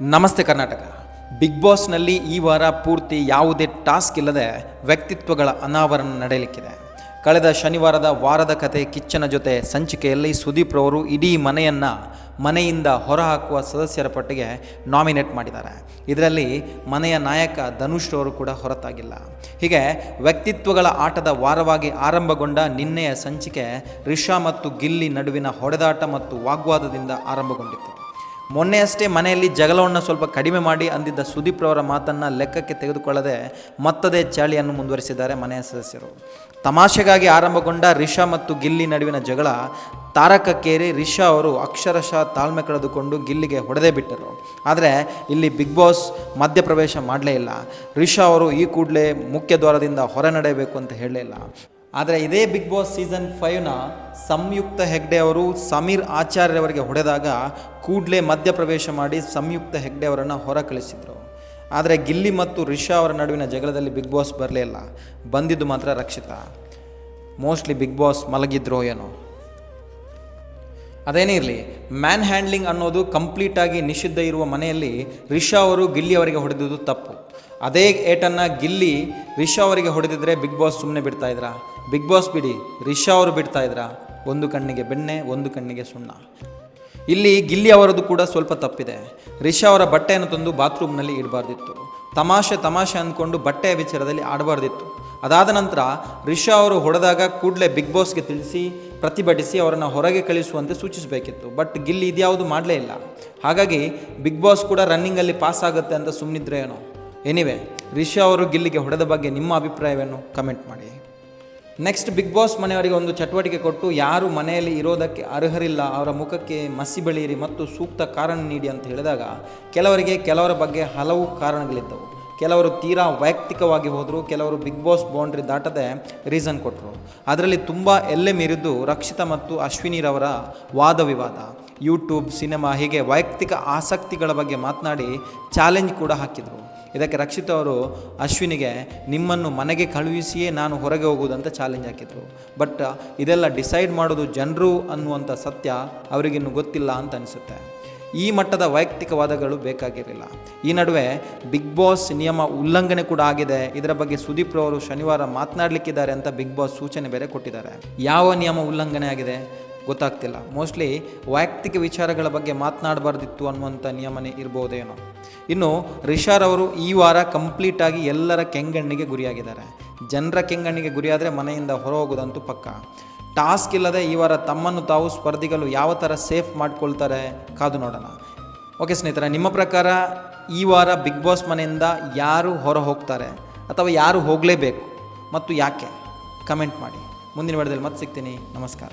ನಮಸ್ತೆ ಕರ್ನಾಟಕ. ಬಿಗ್ ಬಾಸ್ನಲ್ಲಿ ಈ ವಾರ ಪೂರ್ತಿ ಯಾವುದೇ ಟಾಸ್ಕ್ ಇಲ್ಲದೆ ವ್ಯಕ್ತಿತ್ವಗಳ ಅನಾವರಣ ನಡೆಯಲಿಕ್ಕಿದೆ. ಕಳೆದ ಶನಿವಾರದ ವಾರದ ಕತೆ ಕಿಚ್ಚನ ಜೊತೆ ಸಂಚಿಕೆಯಲ್ಲಿ ಸುದೀಪ್ ರವರು ಇಡೀ ಮನೆಯನ್ನು ಮನೆಯಿಂದ ಹೊರಹಾಕುವ ಸದಸ್ಯರ ಪಟ್ಟಿಗೆ ನಾಮಿನೇಟ್ ಮಾಡಿದ್ದಾರೆ. ಇದರಲ್ಲಿ ಮನೆಯ ನಾಯಕ ಧನುಷ್ ರವರು ಕೂಡ ಹೊರತಾಗಿಲ್ಲ. ಹೀಗೆ ವ್ಯಕ್ತಿತ್ವಗಳ ಆಟದ ವಾರವಾಗಿ ಆರಂಭಗೊಂಡ ನಿನ್ನೆಯ ಸಂಚಿಕೆ ರಿಷಾ ಮತ್ತು ಗಿಲ್ಲಿ ನಡುವಿನ ಹೊಡೆದಾಟ ಮತ್ತು ವಾಗ್ವಾದದಿಂದ ಆರಂಭಗೊಂಡಿತ್ತು. ಮೊನ್ನೆಯಷ್ಟೇ ಮನೆಯಲ್ಲಿ ಜಗಳವನ್ನು ಸ್ವಲ್ಪ ಕಡಿಮೆ ಮಾಡಿ ಅಂದಿದ್ದ ಸುದೀಪ್ ರವರ ಮಾತನ್ನು ಲೆಕ್ಕಕ್ಕೆ ತೆಗೆದುಕೊಳ್ಳದೆ ಮತ್ತದೇ ಚಾಳಿಯನ್ನು ಮುಂದುವರಿಸಿದ್ದಾರೆ ಮನೆಯ ಸದಸ್ಯರು. ತಮಾಷೆಗಾಗಿ ಆರಂಭಗೊಂಡ ರಿಷಾ ಮತ್ತು ಗಿಲ್ಲಿ ನಡುವಿನ ಜಗಳ ತಾರಕಕ್ಕೇರಿ ರಿಷಾ ಅವರು ಅಕ್ಷರಶಃ ತಾಳ್ಮೆ ಕಳೆದುಕೊಂಡು ಗಿಲ್ಲಿಗೆ ಹೊಡೆದೇ ಬಿಟ್ಟರು. ಆದರೆ ಇಲ್ಲಿ ಬಿಗ್ ಬಾಸ್ ಮಧ್ಯಪ್ರವೇಶ ಮಾಡಲೇ ಇಲ್ಲ. ರಿಷಾ ಅವರು ಈ ಕೂಡಲೇ ಮುಖ್ಯ ದ್ವಾರದಿಂದ ಹೊರ ನಡೆಯಬೇಕು ಅಂತ ಹೇಳಲೇ ಇಲ್ಲ. ಆದರೆ ಇದೇ ಬಿಗ್ ಬಾಸ್ ಸೀಸನ್ ಫೈವ್ನ ಸಂಯುಕ್ತ ಹೆಗ್ಡೆ ಅವರು ಸಮೀರ್ ಆಚಾರ್ಯವರಿಗೆ ಹೊಡೆದಾಗ ಕೂಡಲೇ ಮಧ್ಯಪ್ರವೇಶ ಮಾಡಿ ಸಂಯುಕ್ತ ಹೆಗ್ಡೆ ಅವರನ್ನು ಹೊರ ಕಳಿಸಿದರು ಆದರೆ ಗಿಲ್ಲಿ ಮತ್ತು ರಿಷಾ ಅವರ ನಡುವಿನ ಜಗಳದಲ್ಲಿ ಬಿಗ್ ಬಾಸ್ ಬರಲೇ ಇಲ್ಲ. ಬಂದಿದ್ದು ಮಾತ್ರ ರಕ್ಷಿತ. ಮೋಸ್ಟ್ಲಿ ಬಿಗ್ ಬಾಸ್ ಮಲಗಿದ್ರೋ ಏನೋ. ಅದೇನೇ ಇರಲಿ ಮ್ಯಾನ್ ಹ್ಯಾಂಡ್ಲಿಂಗ್ ಅನ್ನೋದು ಕಂಪ್ಲೀಟಾಗಿ ನಿಷಿದ್ಧ ಇರುವ ಮನೆಯಲ್ಲಿ ರಿಷಾ ಅವರು ಗಿಲ್ಲಿ ಅವರಿಗೆ ಹೊಡೆದಿದ್ದು ತಪ್ಪು. ಅದೇ ಏಟನ್ನು ಗಿಲ್ಲಿ ರಿಷಾ ಅವರಿಗೆ ಹೊಡೆದಿದ್ರೆ ಬಿಗ್ ಬಾಸ್ ಸುಮ್ಮನೆ ಬಿಡ್ತಾ ಇದ್ರಾ? ಬಿಗ್ ಬಾಸ್ ಬಿಡಿ, ರಿಷಾ ಅವರು ಬಿಡ್ತಾ ಇದ್ರ? ಒಂದು ಕಣ್ಣಿಗೆ ಬೆಣ್ಣೆ, ಒಂದು ಕಣ್ಣಿಗೆ ಸುಣ್ಣ. ಇಲ್ಲಿ ಗಿಲ್ಲಿ ಅವರದ್ದು ಕೂಡ ಸ್ವಲ್ಪ ತಪ್ಪಿದೆ. ರಿಷಾ ಅವರ ಬಟ್ಟೆಯನ್ನು ತಂದು ಬಾತ್ರೂಮ್ನಲ್ಲಿ ಇಡಬಾರ್ದಿತ್ತು. ತಮಾಷೆ ತಮಾಷೆ ಅಂದ್ಕೊಂಡು ಬಟ್ಟೆಯ ವಿಚಾರದಲ್ಲಿ ಆಡಬಾರ್ದಿತ್ತು. ಅದಾದ ನಂತರ ರಿಷಾ ಅವರು ಹೊಡೆದಾಗ ಕೂಡಲೇ ಬಿಗ್ ಬಾಸ್ಗೆ ತಿಳಿಸಿ, ಪ್ರತಿಭಟಿಸಿ ಅವರನ್ನು ಹೊರಗೆ ಕಳಿಸುವಂತೆ ಸೂಚಿಸಬೇಕಿತ್ತು. ಬಟ್ ಗಿಲ್ಲಿ ಇದ್ಯಾವುದು ಮಾಡಲೇ ಇಲ್ಲ. ಹಾಗಾಗಿ ಬಿಗ್ ಬಾಸ್ ಕೂಡ ರನ್ನಿಂಗಲ್ಲಿ ಪಾಸ್ ಆಗುತ್ತೆ ಅಂತ ಸುಮ್ಮನಿದ್ರೆ ಏನೋ. ಎನಿವೆ ರಿಷಾ ಅವರು ಗಿಲ್ಲಿಗೆ ಹೊಡೆದ ಬಗ್ಗೆ ನಿಮ್ಮ ಅಭಿಪ್ರಾಯವನ್ನು ಕಮೆಂಟ್ ಮಾಡಿ. ನೆಕ್ಸ್ಟ್ ಬಿಗ್ ಬಾಸ್ ಮನೆಯವರಿಗೆ ಒಂದು ಚಟುವಟಿಕೆ ಕೊಟ್ಟು, ಯಾರು ಮನೆಯಲ್ಲಿ ಇರೋದಕ್ಕೆ ಅರ್ಹರಿಲ್ಲ, ಅವರ ಮುಖಕ್ಕೆ ಮಸಿ ಬೆಳೆಯಿರಿ ಮತ್ತು ಸೂಕ್ತ ಕಾರಣ ನೀಡಿ ಅಂತ ಹೇಳಿದಾಗ, ಕೆಲವರಿಗೆ ಕೆಲವರ ಬಗ್ಗೆ ಹಲವು ಕಾರಣಗಳಿದ್ದವು. ಕೆಲವರು ತೀರಾ ವೈಯಕ್ತಿಕವಾಗಿ ಹೋದರು, ಕೆಲವರು ಬಿಗ್ ಬಾಸ್ ಬೌಂಡ್ರಿ ದಾಟದೆ ರೀಸನ್ ಕೊಟ್ಟರು ಅದರಲ್ಲಿ ತುಂಬ ಎಲ್ಲೆ ಮೀರಿದ್ದು ರಕ್ಷಿತಾ ಮತ್ತು ಅಶ್ವಿನಿರವರ ವಾದ ವಿವಾದ. ಯೂಟ್ಯೂಬ್, ಸಿನಿಮಾ ಹೀಗೆ ವೈಯಕ್ತಿಕ ಆಸಕ್ತಿಗಳ ಬಗ್ಗೆ ಮಾತನಾಡಿ ಚಾಲೆಂಜ್ ಕೂಡ ಹಾಕಿದರು. ಇದಕ್ಕೆ ರಕ್ಷಿತ್ ಅವರು, ಅಶ್ವಿನಿಗೆ ನಿಮ್ಮನ್ನು ಮನೆಗೆ ಕಳುಹಿಸಿಯೇ ನಾನು ಹೊರಗೆ ಹೋಗುವುದಂತ ಚಾಲೆಂಜ್ ಹಾಕಿದರು. ಬಟ್ ಇದೆಲ್ಲ ಡಿಸೈಡ್ ಮಾಡೋದು ಜನರು ಅನ್ನುವಂಥ ಸತ್ಯ ಅವರಿಗಿನ್ನೂ ಗೊತ್ತಿಲ್ಲ ಅಂತ ಅನಿಸುತ್ತೆ. ಈ ಮಟ್ಟದ ವೈಯಕ್ತಿಕ ವಾದಗಳು ಬೇಕಾಗಿರಲಿಲ್ಲ. ಈ ನಡುವೆ ಬಿಗ್ ಬಾಸ್ ನಿಯಮ ಉಲ್ಲಂಘನೆ ಕೂಡ ಆಗಿದೆ. ಇದರ ಬಗ್ಗೆ ಸುದೀಪ್ ರವರು ಶನಿವಾರ ಮಾತನಾಡಲಿಕ್ಕಿದ್ದಾರೆ ಅಂತ ಬಿಗ್ ಬಾಸ್ ಸೂಚನೆ ಬೇರೆ ಕೊಟ್ಟಿದ್ದಾರೆ. ಯಾವ ನಿಯಮ ಉಲ್ಲಂಘನೆ ಆಗಿದೆ ಗೊತ್ತಾಗ್ತಿಲ್ಲ. ಮೋಸ್ಟ್ಲಿ ವೈಯಕ್ತಿಕ ವಿಚಾರಗಳ ಬಗ್ಗೆ ಮಾತನಾಡಬಾರ್ದಿತ್ತು ಅನ್ನುವಂಥ ನಿಯಮನೇ ಇರ್ಬೋದೇನೋ. ಇನ್ನು ರಿಷಾರ್ ಅವರು ಈ ವಾರ ಕಂಪ್ಲೀಟಾಗಿ ಎಲ್ಲರ ಕೆಂಗಣ್ಣಿಗೆ ಗುರಿಯಾಗಿದ್ದಾರೆ. ಜನರ ಕೆಂಗಣ್ಣಿಗೆ ಗುರಿಯಾದರೆ ಮನೆಯಿಂದ ಹೊರ ಹೋಗೋದಂತೂ ಪಕ್ಕ. ಟಾಸ್ಕ್ ಇಲ್ಲದೆ ಈ ವಾರ ತಮ್ಮನ್ನು ತಾವು ಸ್ಪರ್ಧಿಗಳು ಯಾವ ಥರ ಸೇಫ್ ಮಾಡ್ಕೊಳ್ತಾರೆ ಕಾದು ನೋಡೋಣ. ಓಕೆ ಸ್ನೇಹಿತರೆ, ನಿಮ್ಮ ಪ್ರಕಾರ ಈ ವಾರ ಬಿಗ್ ಬಾಸ್ ಮನೆಯಿಂದ ಯಾರು ಹೊರ ಹೋಗ್ತಾರೆ ಅಥವಾ ಯಾರು ಹೋಗಲೇಬೇಕು ಮತ್ತು ಯಾಕೆ? ಕಮೆಂಟ್ ಮಾಡಿ. ಮುಂದಿನ ವಾರದಲ್ಲಿ ಮತ್ತೆ ಸಿಗ್ತೀನಿ. ನಮಸ್ಕಾರ.